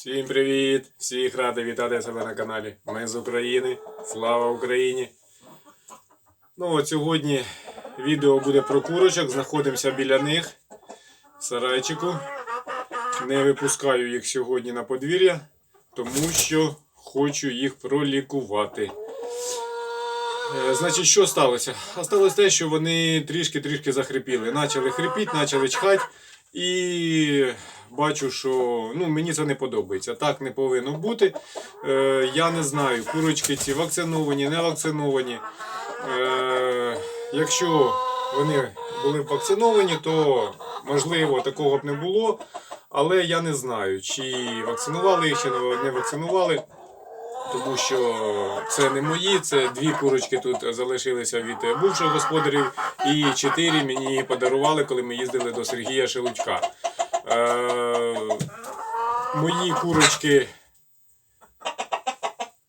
Всім привіт! Всіх радий вітати себе на каналі. Ми з України. Слава Україні! Ну от сьогодні відео буде про курочок. Знаходимося біля них в сарайчику. Не випускаю їх сьогодні на подвір'я, тому що хочу їх пролікувати. Е, Значить, що сталося? А сталося те, що вони трішки-трішки захрипіли. Почали хрипіти, почали чхати. І бачу, що ну, мені це не подобається. Так не повинно бути. Е, я не знаю, курочки ці вакциновані, не вакциновані. Е, якщо вони були б вакциновані, то можливо такого б не було. Але я не знаю, чи вакцинували їх, чи не вакцинували. Тому що це не мої, це дві курочки тут залишилися від бувших господарів, і чотири мені подарували, коли ми їздили до Сергія Шелудька. Е, мої курочки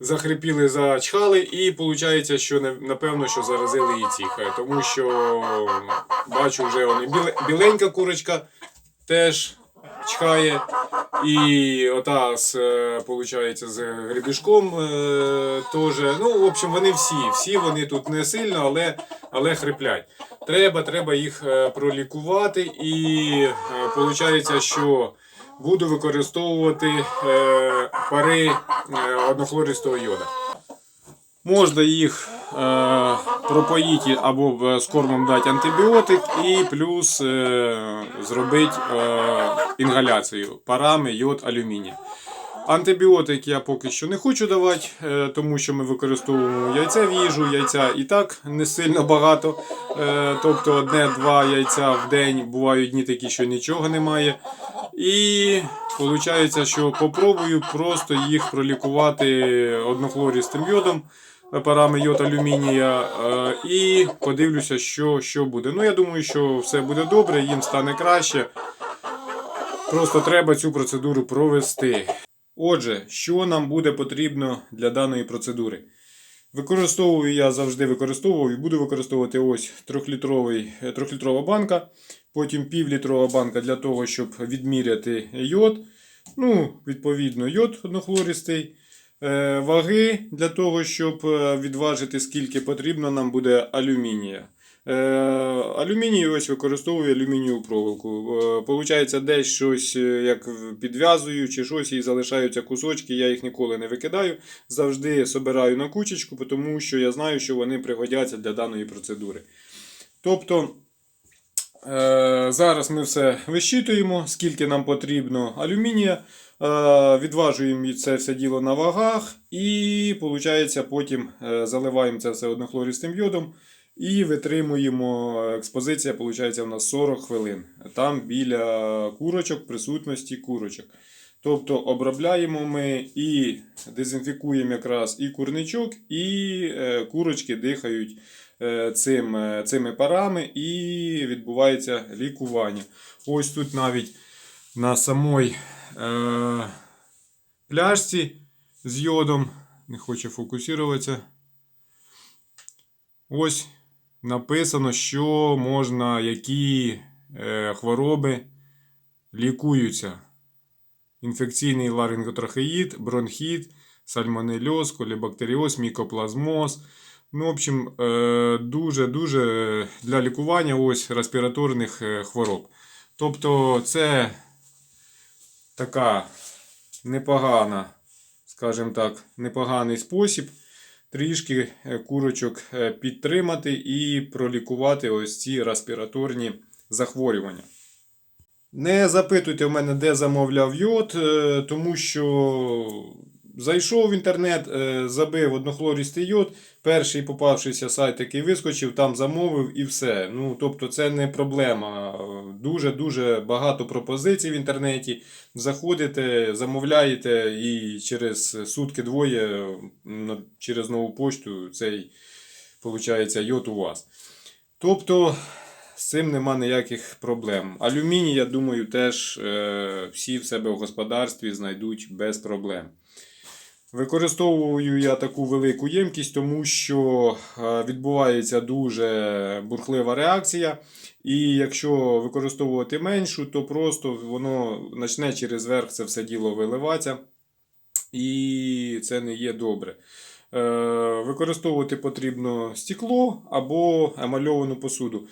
захрипіли, зачхали, і виходить, що напевно, що заразили і цих. Е, Тому що бачу, вже вони біле- біленька курочка теж чхає. І ота з, е, получається, з гребішком е, теж. Ну, в общем, вони всі. Всі вони тут не сильно, але, але хриплять. Треба, треба їх е, пролікувати. І виходить, що буду використовувати пари е, однохлористого йода. Можна їх пропоїти або е, з кормом дати антибіотик, і плюс е, зробити е, інгаляцію парами йод алюмінія. Антибіотик я поки що не хочу давати, е, тому що ми використовуємо яйця в їжу, яйця і так не сильно багато. Е, тобто одне-два яйця в день бувають дні такі, що нічого немає. І виходить, що попробую просто їх пролікувати однохлорістим йодом, парами йод алюмінія, е, і подивлюся, що, що буде. Ну, я думаю, що все буде добре, їм стане краще. Просто треба цю процедуру провести. Отже, що нам буде потрібно для даної процедури? Використовую я завжди використовував і буду використовувати ось 3-літровий, 3 банка, потім півлітрова банка для того, щоб відміряти йод. Ну, відповідно, йод однохлористий. Е, ваги для того, щоб е, відважити, скільки потрібно, нам буде алюмінія. Е, алюміній ось використовую алюмінієву проволоку. Получається, десь щось як підв'язую чи щось і залишаються кусочки, я їх ніколи не викидаю. Завжди собираю на кучечку, тому що я знаю, що вони пригодяться для даної процедури. Тобто. Зараз ми все вищитуємо, скільки нам потрібно алюмінія. Е, Відважуємо це все діло на вагах, і виходить, потім е, заливаємо це все однохлористим йодом і витримуємо. Експозиція виходить, у нас 40 хвилин. Там біля курочок, присутності курочок. Тобто обробляємо ми і дезінфікуємо якраз і курничок, і е, курочки дихають е, цим, е, цими парами і відбувається лікування. Ось тут навіть на самій е, пляшці з йодом, не хоче фокусуватися. Ось написано, що можна, які е, хвороби лікуються. Інфекційний ларинготрахеїд, бронхіт, сальмонельоз, колібактеріоз, мікоплазмоз. Ну, в общем, дуже-дуже для лікування ось респіраторних е, хвороб. Тобто, це така непогана, скажімо так, непоганий спосіб трішки е, курочок е, підтримати і пролікувати ось ці респіраторні захворювання. Не запитуйте в мене, де замовляв йод, е, тому що зайшов в інтернет, е, забив однохлористий йод, перший попавшийся сайт, який вискочив, там замовив і все. Ну, тобто це не проблема. Дуже-дуже багато пропозицій в інтернеті. Заходите, замовляєте і через сутки-двоє через нову пошту цей виходить, йод у вас. Тобто з цим нема ніяких проблем. Алюміній, я думаю, теж е, всі в себе в господарстві знайдуть без проблем. Використовую я таку велику ємкість, тому що е, відбувається дуже бурхлива реакція. І якщо використовувати меншу, то просто воно почне через верх це все діло виливатися. І це не є добре. Е, Використовувати потрібно стекло або емальовану посуду.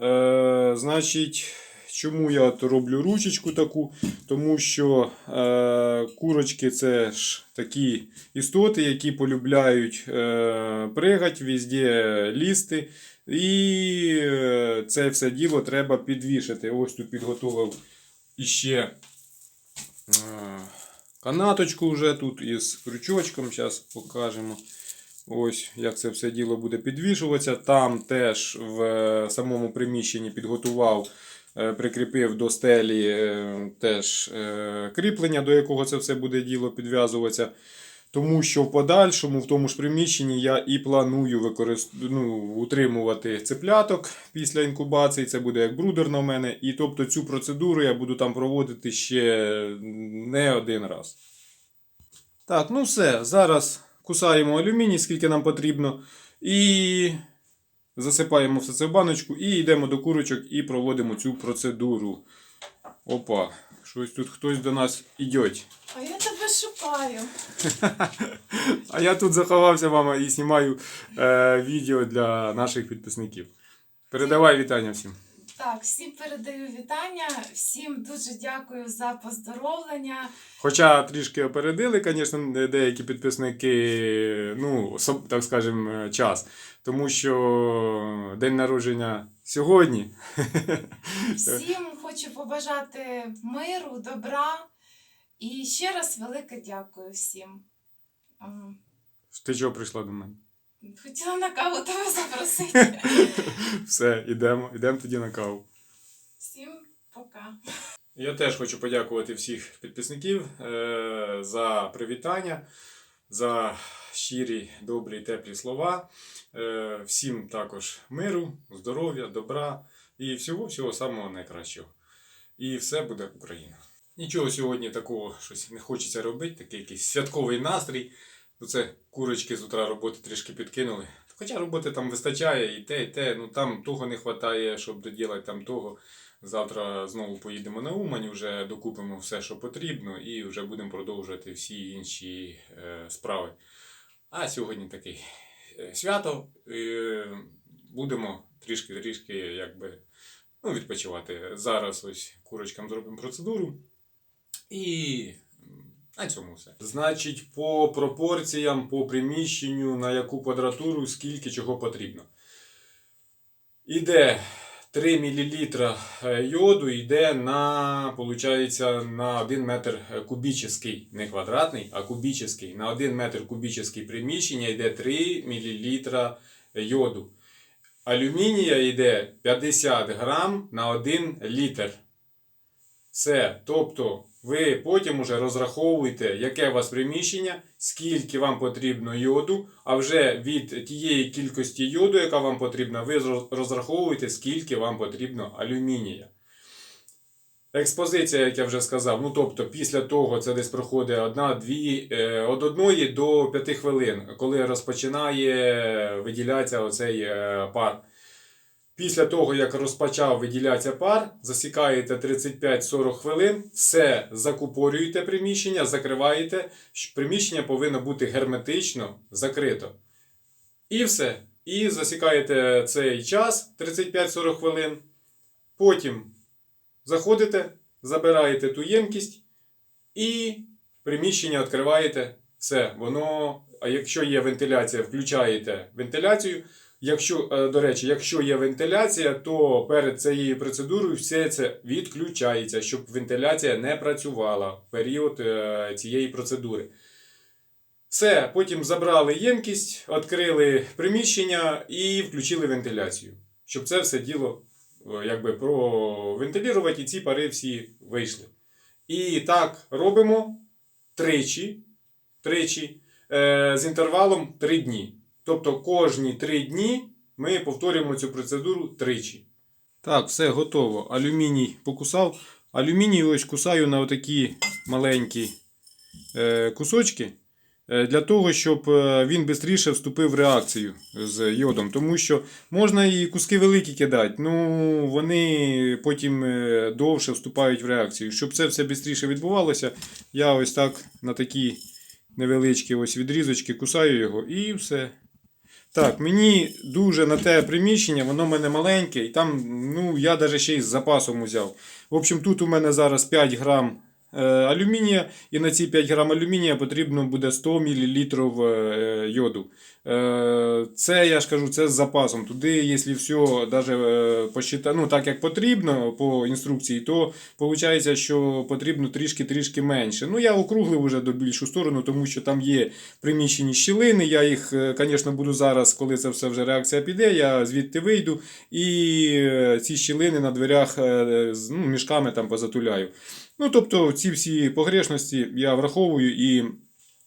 Е, Значить, чому я роблю ручечку таку? Тому що е, курочки це ж такі істоти, які полюбляють е, пригати, везде лізти. І е, це все діло треба підвішати. Ось тут підготував іще е, канаточку вже тут із крючочком. Зараз покажемо. Ось як це все діло буде підвішуватися. Там теж в е, самому приміщенні підготував, прикріпив до стелі е, теж е, кріплення, до якого це все буде діло підв'язуватися. Тому що в подальшому в тому ж приміщенні я і планую використ... ну, утримувати цепляток після інкубації. Це буде як брудер на мене. І тобто цю процедуру я буду там проводити ще не один раз. Так, ну все. Зараз кусаємо алюміній, скільки нам потрібно. І засипаємо все це в баночку і йдемо до курочок і проводимо цю процедуру. Опа, щось тут хтось до нас йде. А я тебе шукаю. А я тут заховався, мама, і знімаю е, відео для наших підписників. Передавай вітання всім. Так, всім передаю вітання, всім дуже дякую за поздоровлення. Хоча трішки опередили, звісно, деякі підписники, ну, так скажемо, час. Тому що день народження сьогодні. Всім хочу побажати миру, добра і ще раз велике дякую всім. Ти чого прийшла до мене? Хотіла на каву тебе запросити. Все, йдемо, йдемо тоді на каву. Всім пока. Я теж хочу подякувати всіх підписників е, за привітання, за щирі, добрі, теплі слова. Е, всім також миру, здоров'я, добра і всього всього самого найкращого. І все буде Україна. Нічого сьогодні такого щось не хочеться робити, такий якийсь святковий настрій. Ну, це курочки з утра роботи трішки підкинули. Хоча роботи там вистачає і те, і те. Ну там того не вистачає, щоб доділати там того. Завтра знову поїдемо на Умань, вже докупимо все, що потрібно, і вже будемо продовжувати всі інші е, справи. А сьогодні такий е, свято. Е, будемо трішки-трішки якби, ну, відпочивати. Зараз ось курочкам зробимо процедуру. І на цьому все. Значить, по пропорціям, по приміщенню, на яку квадратуру, скільки чого потрібно. Іде 3 мл йоду йде на, получається, на 1 метр кубічний, не квадратний, а кубічний. На 1 метр кубічний приміщення йде 3 мл йоду. Алюмінія йде 50 грам на 1 літр. Все. Тобто ви потім уже розраховуєте, яке у вас приміщення, скільки вам потрібно йоду, а вже від тієї кількості йоду, яка вам потрібна, ви розраховуєте, скільки вам потрібно алюмінія. Експозиція, як я вже сказав, ну тобто після того це десь проходить одна, дві, е, від 1 до 5 хвилин, коли розпочинає виділятися оцей е, пар. Після того, як розпочав виділятися пар, засікаєте 35-40 хвилин, все закупорюєте приміщення, закриваєте. Приміщення повинно бути герметично закрито. І все. І засікаєте цей час 35-40 хвилин. Потім заходите, забираєте ту ємкість і приміщення відкриваєте. Все, воно. А якщо є вентиляція, включаєте вентиляцію. Якщо, е, до речі, якщо є вентиляція, то перед цією процедурою все це відключається, щоб вентиляція не працювала в період е, цієї процедури. Все, потім забрали ємкість, відкрили приміщення і включили вентиляцію, щоб це все діло е, якби провентилювати і ці пари всі вийшли. І так робимо тричі, тричі з інтервалом 3 дні. Тобто кожні 3 дні ми повторюємо цю процедуру тричі. Так, все готово. Алюміній покусав. Алюміній ось кусаю на отакі маленькі е, кусочки. Е, Для того, щоб е, він швидше вступив в реакцію з йодом. Тому що можна і куски великі кидати, ну вони потім довше вступають в реакцію. Щоб це все швидше відбувалося, я ось так на такі невеличкі ось відрізочки кусаю його і все. Так, мені дуже на те приміщення, воно в мене маленьке, і там, ну, я навіть ще й з запасом узяв. В общем, тут у мене зараз 5 грам алюмінія, і на ці 5 грам алюмінія потрібно буде 100 мл е, йоду. Е, це, я ж кажу, це з запасом. Туди, якщо все даже, е, посчита- ну, так як потрібно по інструкції, то виходить, що потрібно трішки-трішки менше. Ну, я округлив вже до більшу сторону, тому що там є приміщені щілини. Я їх, е, звісно, буду зараз, коли це все вже реакція піде, я звідти вийду і е, ці щілини на дверях е, ну, мішками там позатуляю. Ну, тобто, ці всі погрешності я враховую і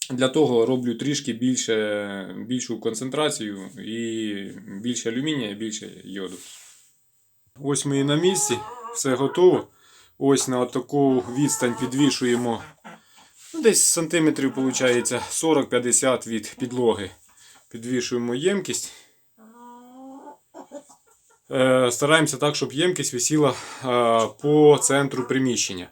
для того роблю трішки більше, більшу концентрацію і більше алюмінія, і більше йоду. Ось ми і на місці, все готово. Ось на таку відстань підвішуємо ну, десь сантиметрів, виходить, 40-50 від підлоги. Підвішуємо ємкість. Е, Стараємося так, щоб ємкість висіла е, по центру приміщення.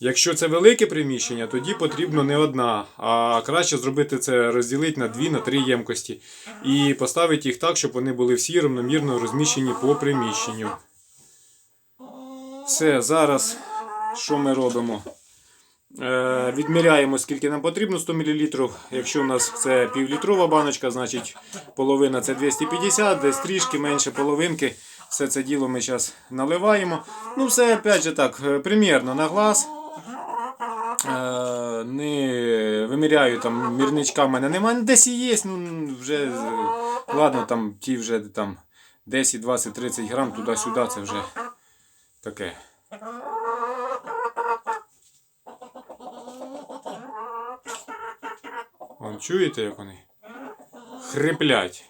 Якщо це велике приміщення, тоді потрібно не одна, а краще зробити це розділити на дві, на три ємкості і поставити їх так, щоб вони були всі рівномірно розміщені по приміщенню. Все, зараз що ми робимо? Е, відміряємо, скільки нам потрібно 100 мл. Якщо у нас це півлітрова баночка, значить половина це 250, десь трішки менше половинки. Все це діло ми зараз наливаємо. Ну, все, опять же так, е, примірно на глаз. Е, не виміряю там мірничка в мене немає. Десь і є, ну вже ладно, там ті вже там 10, 20, 30 грам туди-сюди, це вже таке. Вон, чуєте, як вони? Хриплять.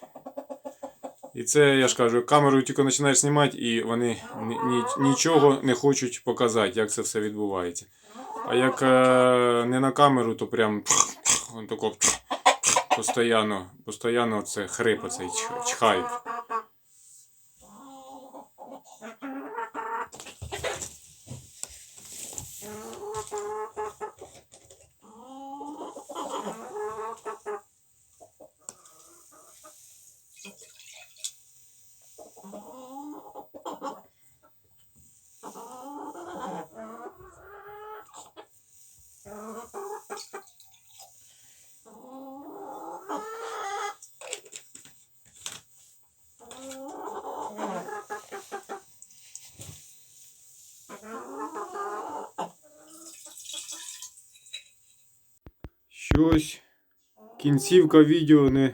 І це, я ж кажу, камерою тільки починаєш знімати, і вони ні, ні- нічого не хочуть показати, як це все відбувається. А як е, не на камеру, то прям он тако постоянно, постоянно це хрип оцей чх- Щось кінцівка відео не,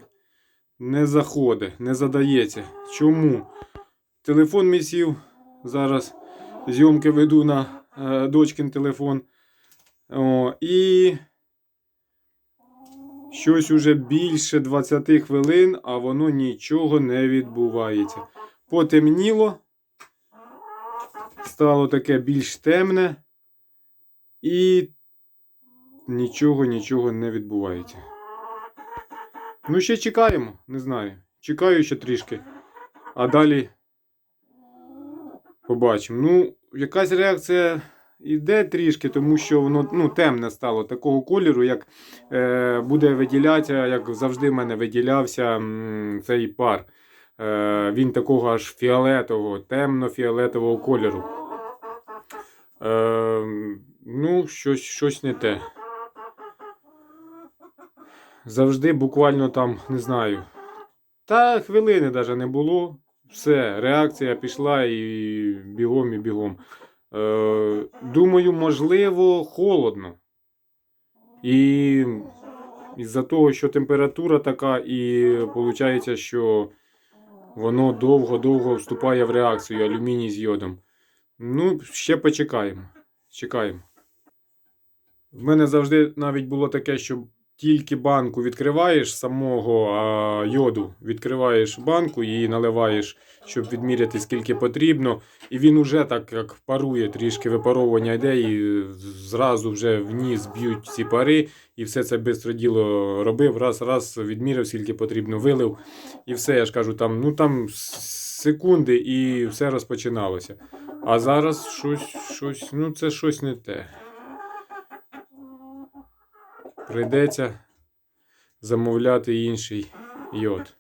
не заходить, не задається. Чому? Телефон мій сів. Зараз зйомки веду на е, дочкин телефон. О, і щось уже більше 20 хвилин, а воно нічого не відбувається. Потемніло. Стало таке більш темне. І нічого, нічого не відбувається. Ну, ще чекаємо, не знаю. Чекаю ще трішки. А далі побачимо. Ну, якась реакція йде трішки, тому що воно ну, темне стало такого кольору, як е, буде виділятися, як завжди в мене виділявся м, цей пар. Е, він такого аж фіолетового, темно-фіолетового кольору. Е, ну, щось, щось не те. Завжди буквально там, не знаю. Та хвилини навіть не було. Все, реакція пішла і бігом, і бігом. Е, думаю, можливо, холодно. І із-за того, що температура така, і виходить, що воно довго-довго вступає в реакцію алюміній з йодом. Ну, ще почекаємо. Чекаємо. В мене завжди навіть було таке, що тільки банку відкриваєш самого а, йоду, відкриваєш банку і наливаєш, щоб відміряти скільки потрібно. І він уже так як парує, трішки випаровування йде, і зразу вже вниз б'ють ці пари, і все це швидко діло робив. Раз, раз відміряв, скільки потрібно, вилив. І все, я ж кажу, там, ну там секунди і все розпочиналося. А зараз щось, щось, ну це щось не те. Прийдеться замовляти інший йод.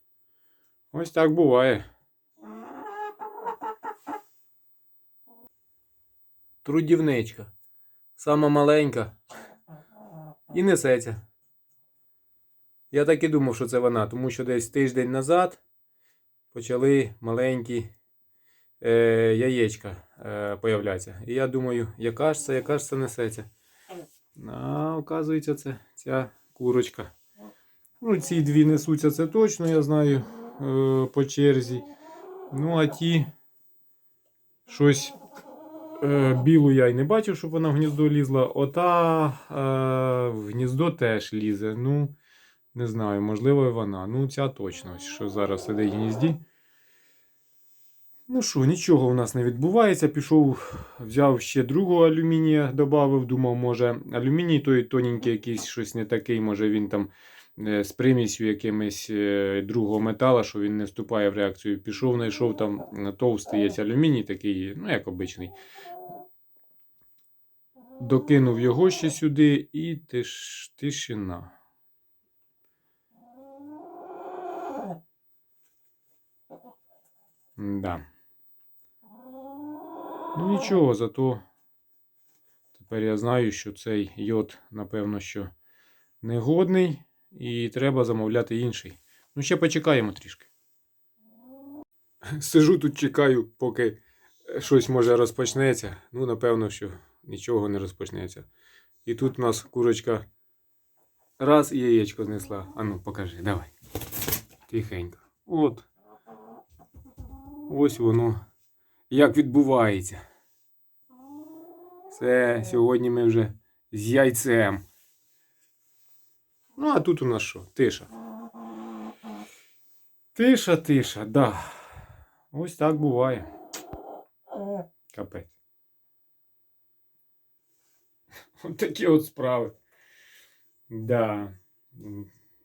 Ось так буває. Трудівничка. Сама маленька. І несеться. Я так і думав, що це вона, тому що десь тиждень назад почали маленькі е, яєчка е, появлятися. І я думаю, яка ж це, яка ж це несеться. А, оказується, це ця курочка. Ну, ці дві несуться, це точно, я знаю, е, по черзі. Ну, а ті щось е, білу я й не бачив, щоб вона в гніздо лізла. Ота е, в гніздо теж лізе. Ну, не знаю, можливо, і вона. Ну, ця точно, що зараз сидить в гнізді. Ну що, нічого у нас не відбувається. Пішов, взяв ще другого алюмінія, додав, думав, може, алюміній той тоненький якийсь щось не такий, може він там е, з примісю якимось е, другого метала, що він не вступає в реакцію. Пішов, знайшов там е, товстий є алюміній, такий, ну як обичний. Докинув його ще сюди і тиш, тишина. Да. Ну нічого, зато тепер я знаю, що цей йод, напевно, що негодний, і треба замовляти інший. Ну, ще почекаємо трішки. Сижу тут, чекаю, поки щось може розпочнеться. Ну, напевно, що нічого не розпочнеться. І тут у нас курочка раз і яєчко знесла. Ану, покажи, давай. Тихенько. От. Ось воно як відбувається. Це сьогодні ми вже з яйцем. Ну, а тут у нас що? Тиша. Тиша, тиша, да. Ось так буває. Капець. От такі от справи. Да.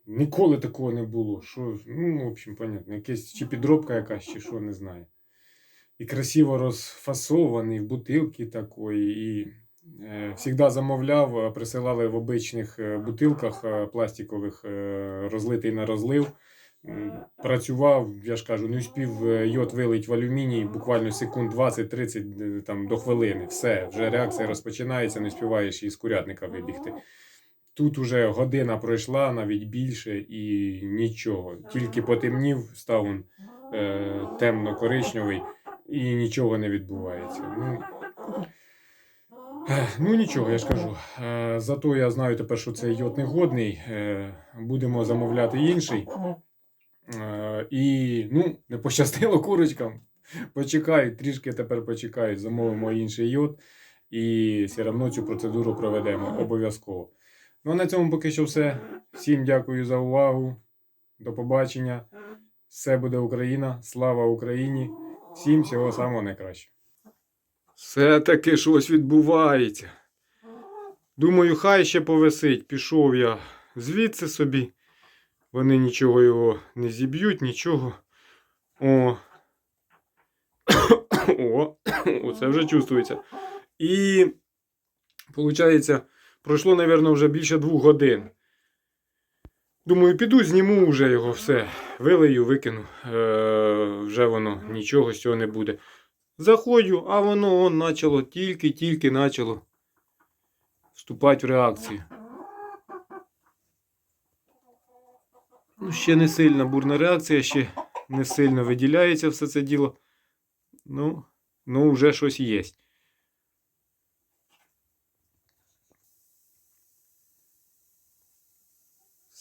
Ніколи такого не було. Що, ну, в общем, понятно. Якась чи підробка якась, чи що, не знаю. І красиво розфасований в бутилки такої. І завжди замовляв, е, присилали в обичних е, бутилках е, пластикових, розлитий на розлив. Працював, я ж кажу, не успів йод вилить в алюміній буквально секунд 20-30 е, там, до хвилини. Все, вже реакція розпочинається, не співаєш із курятника вибігти. Тут уже година пройшла, навіть більше, і нічого. Тільки потемнів, став він е, темно-коричневий, і нічого не відбувається. Ну, ну нічого, я ж кажу. Е, зато я знаю тепер, що цей йод негодний. Е, будемо замовляти інший. Е, і ну, не пощастило курочкам. Почекають, трішки тепер почекають, замовимо інший йод. І все одно цю процедуру проведемо обов'язково. Ну, на цьому поки що все. Всім дякую за увагу. До побачення. Все буде Україна. Слава Україні! Всім всього самого найкращого. Все таки щось відбувається. Думаю, хай ще повисить. Пішов я звідси собі. Вони нічого його не зіб'ють, нічого. О. О, оце вже чувствується. І, виходить, пройшло, мабуть, вже більше двох годин. Думаю, піду, зніму вже його все. Вилию, викину. Е, вже воно нічого з цього не буде. Заходжу, а воно он почало, тільки-тільки почало вступати в реакцію. Ну, ще не сильна бурна реакція, ще не сильно виділяється все це діло. Ну, ну вже щось є.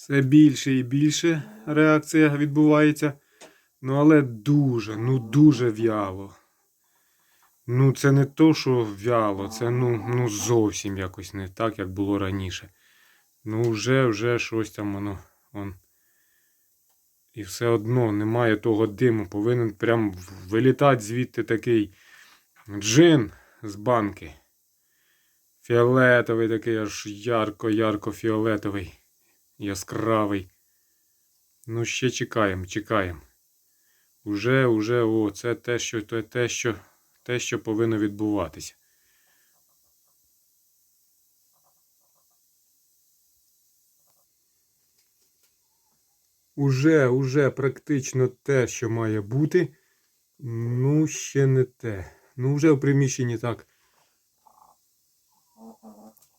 Все більше і більше реакція відбувається. Ну, але дуже, ну дуже в'яло. Ну, це не то, що в'яло, це ну, ну зовсім якось не так, як було раніше. Ну, вже, вже щось там воно. Он. І все одно немає того диму. Повинен прям вилітати звідти такий джин з банки. Фіолетовий такий, аж ярко-ярко фіолетовий, яскравий. Ну, ще чекаємо, чекаємо. Уже, уже, о, це те, що, те, те, що, те, що повинно відбуватися. Уже, уже практично те, що має бути. Ну, ще не те. Ну, вже в приміщенні так.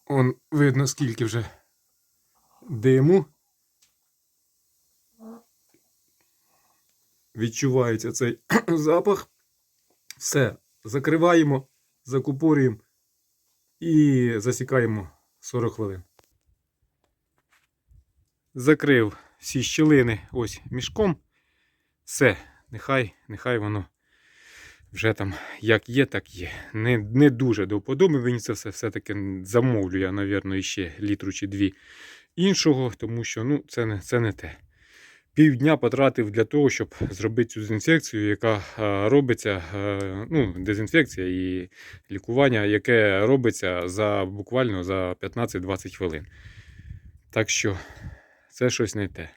Он видно, скільки вже диму. Відчувається цей запах. Все, закриваємо, закупорюємо і засікаємо 40 хвилин. Закрив всі щілини ось мішком. Все, нехай, нехай воно вже там як є, так є. Не, не дуже до вподоби мені це все все-таки замовлю я, навірно, ще літру чи дві іншого, тому що ну, це, не, це не те. Півдня потратив для того, щоб зробити цю дезінфекцію, яка е, робиться, е, ну, дезінфекція і лікування, яке робиться за буквально за 15-20 хвилин. Так що це щось не те.